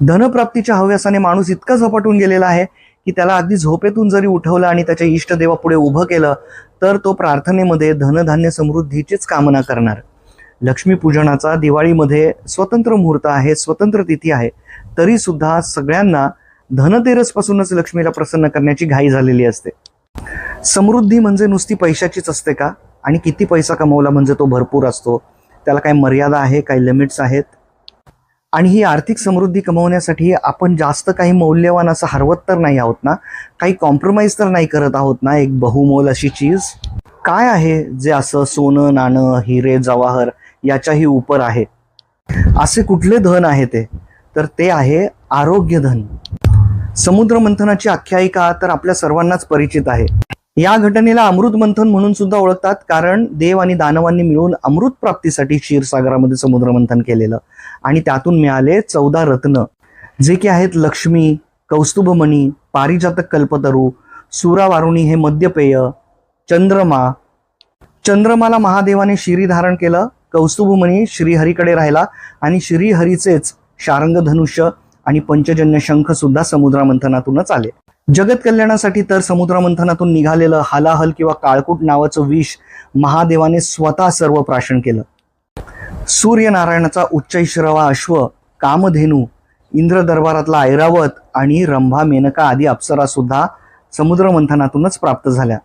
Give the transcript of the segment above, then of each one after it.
धनप्राप्तीच्या हव्यासाने माणूस इतका झपाटून गेलेला आहे की त्याला अगदी झोपेतून जरी उठवलं आणि त्याच्या इष्टदेवापुढे उभं केलं तर तो प्रार्थनेमध्ये धनधान्य समृद्धीचीच कामना करणार. लक्ष्मीपूजनाचा दिवाळीमध्ये स्वतंत्र मुहूर्त आहे स्वतंत्र तिथी आहे. तरी सुद्धा सगळ्यांना धनतेरसपासूनच लक्ष्मीला प्रसन्न करण्याची घाई झालेली असते. समृद्धी म्हणजे नुसती पैशाचीच असते का? आणि किती पैसा कमवला म्हणजे तो भरपूर असतो? त्याला काही मर्यादा आहे काही लिमिट्स आहेत? आणि ही आर्थिक समृद्धी कमवण्यासाठी आपण जास्त काही मौल्यवान असं हरवत तर नाही आहोत ना? काही कॉम्प्रोमाइज तर नाही करत आहोत ना? एक बहुमोल अशी चीज? काय आहे जे असं सोनं नाणं हिरे जवाहर याच्याही उपर आहे? असे कुठले धन आहे ते? तर ते आहे आरोग्य धन. समुद्र मंथनाची आख्यायिका तर आपल्या सर्वांनाच परिचित आहे. या घटनेला अमृत मंथन म्हणून सुद्धा ओळखतात कारण देव आणि दानवांनी मिळून अमृत प्राप्तीसाठी क्षीरसागरामध्ये समुद्र मंथन केलेलं. आणि त्यातून मिळाले चौदा रत्न जे की आहेत लक्ष्मी कौस्तुभमणी पारिजातक कल्पतरू सुरावारुणी हे मद्यपेय चंद्रमा. चंद्रमाला महादेवाने शिरी धारण केलं कौस्तुभमणी श्रीहरीकडे राहिला आणि श्रीहरीचेच शारंग धनुष्य आणि पंचजन्य शंख सुद्धा समुद्रामंथनातूनच आले. जगत कल्याणासाठी तर समुद्रमंथनातून निघालेलं हालाहल किंवा काळकूट नावाचं विष महादेवाने स्वतः सर्व प्राशन केलं. सूर्यनारायणाचा उच्चैश्रवा अश्व कामधेनू इंद्र दरबारातला ऐरावत आणि रंभा मेनका आदी अप्सरा सुद्धा समुद्रमंथनातूनच प्राप्त झाल्या.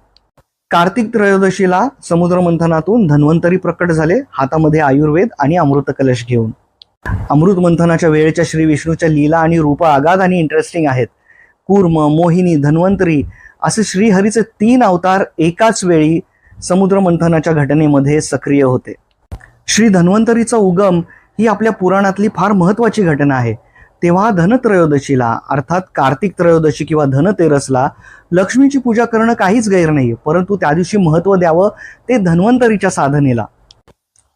कार्तिक त्रयोदशीला समुद्रमंथनातून धन्वंतरी प्रकट झाले हातामध्ये आयुर्वेद आणि अमृत कलश घेऊन. अमृत मंथनाच्या वेळेच्या श्री विष्णूच्या लीला आणि रूप आगाध आणि इंटरेस्टिंग आहेत. कूर्म मोहिनी धन्वंतरी असे श्रीहरीचे तीन अवतार एकाच वेळी समुद्र मंथनाच्या घटनेमध्ये सक्रिय होते. श्री धन्वंतरीचा उगम ही आपल्या पुराणातली फार महत्वाची घटना आहे. तेव्हा धनत्रयोदशीला अर्थात कार्तिक त्रयोदशी किंवा धनतेरसला लक्ष्मीची पूजा करणं काहीच गैर नाही परंतु त्या दिवशी महत्त्व द्यावं ते धन्वंतरीच्या साधनेला.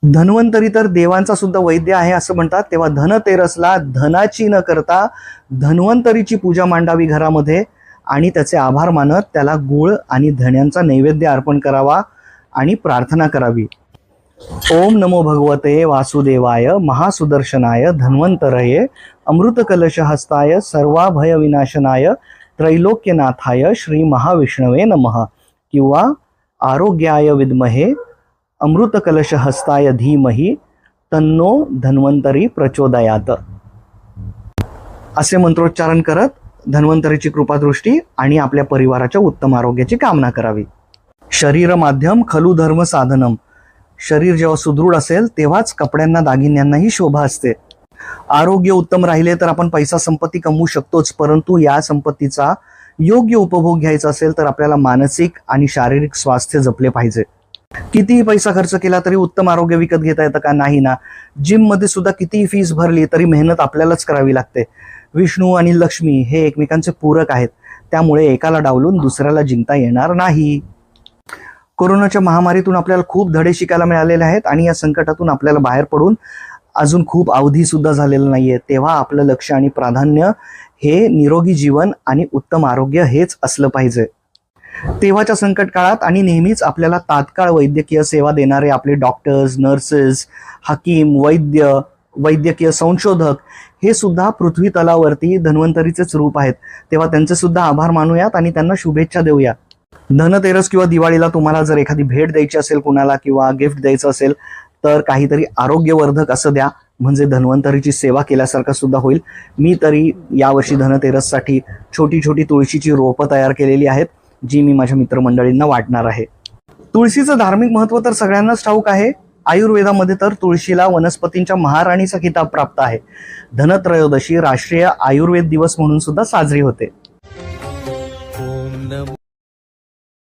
धन्वंतरी तर देवांचा सुद्धा वैद्य आहे असं म्हणतात. तेव्हा धनतेरसला धनाची न करता धन्वंतरीची पूजा मांडावी घरामध्ये आणि त्याचे आभार मानत त्याला गुळ आणि धण्यांचा नैवेद्य अर्पण करावा आणि प्रार्थना करावी. ओम नमो भगवते वासुदेवाय महासुदर्शनाय धन्वंतरये अमृतकलशहस्ताय सर्वाभय विनाशनाय त्रैलोक्यनाथाय श्री महाविष्णवे नमः. किंवा आरोग्याय विद्महे अमृतकलशहस्ताय धीमही तन्नो धन्वंतरी प्रचोदयात. असे मंत्रोच्चारण करत धन्वंतरीची कृपादृष्टी आणि आपल्या परिवाराच्या उत्तम आरोग्याची कामना करावी. शरीर माध्यम खलु धर्म साधनम. शरीर जेव्हा सुदृढ असेल तेव्हाच कपड्यांना दागिन्यांनाही शोभा असते. आरोग्य उत्तम राहिले तर आपण पैसा संपत्ती कमवू शकतोच परंतु या संपत्तीचा योग्य उपभोग घ्यायचा असेल तर आपल्याला मानसिक आणि शारीरिक स्वास्थ्य जपले पाहिजे. कितीही पैसा खर्च केला तरी उत्तम आरोग्य विकत घेता येतं का? नाही ना. जिममध्ये सुद्धा कितीही फीस भरली तरी मेहनत आपल्यालाच करावी लागते. विष्णू आणि लक्ष्मी हे एकमेकांचे पूरक आहेत. त्यामुळे एकाला डावलून दुसऱ्याला जिंकता येणार नाही. कोरोनाच्या महामारीतून आपल्याला खूप धडे शिकायला मिळालेले आहेत आणि या संकटातून आपल्याला बाहेर पडून अजून खूप अवधी सुद्धा झालेलं नाहीये. तेव्हा आपलं लक्ष आणि प्राधान्य हे निरोगी जीवन आणि उत्तम आरोग्य हेच असलं पाहिजे. तेव्हाच्या संकट काळात आणि नेहमीच आपल्याला तात्काळ वैद्यकीय सेवा देणारे आपले डॉक्टर्स नर्सेस हकीम वैद्य वैद्यकीय संशोधक हे सुद्धा पृथ्वी तलावरती धन्वंतरीचेच रूप आहेत. तेव्हा त्यांचे सुद्धा आभार मानूयात आणि त्यांना शुभेच्छा देऊया. धनतेरस किंवा दिवाळीला तुम्हाला जर एखादी भेट द्यायची असेल कुणाला किंवा गिफ्ट द्यायचं असेल तर काहीतरी आरोग्यवर्धक असं द्या. म्हणजे धन्वंतरीची सेवा केल्यासारखं सुद्धा होईल. मी तरी यावर्षी धनतेरससाठी छोटी छोटी तुळशीची रोपं तयार केलेली आहेत. जी मी माझ्या मित्रमंडळींना वाटणार आहे. तुळशीचं धार्मिक महत्त्व तर सगळ्यांनाच ठाऊक आहे. आयुर्वेदामध्ये तर तुळशीला वनस्पतींच्या महाराणीचा किताब प्राप्त आहे. धनत्रयोदशी राष्ट्रीय आयुर्वेद दिवस म्हणून सुद्धा साजरी होते.